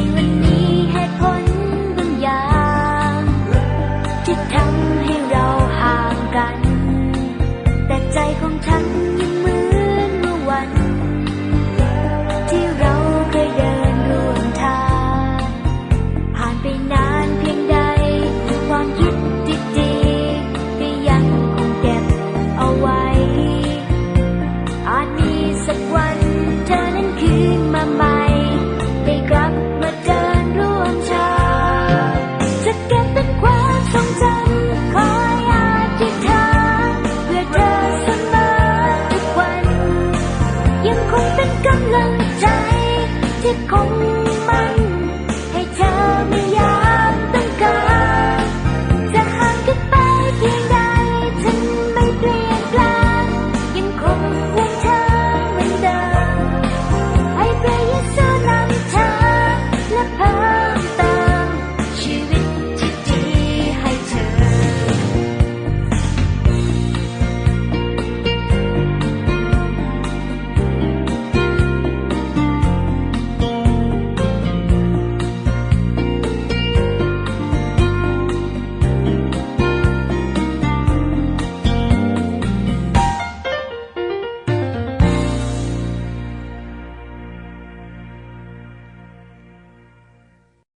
even เป็นกำลังใจที่คงมั่นให้เธอไม่ยา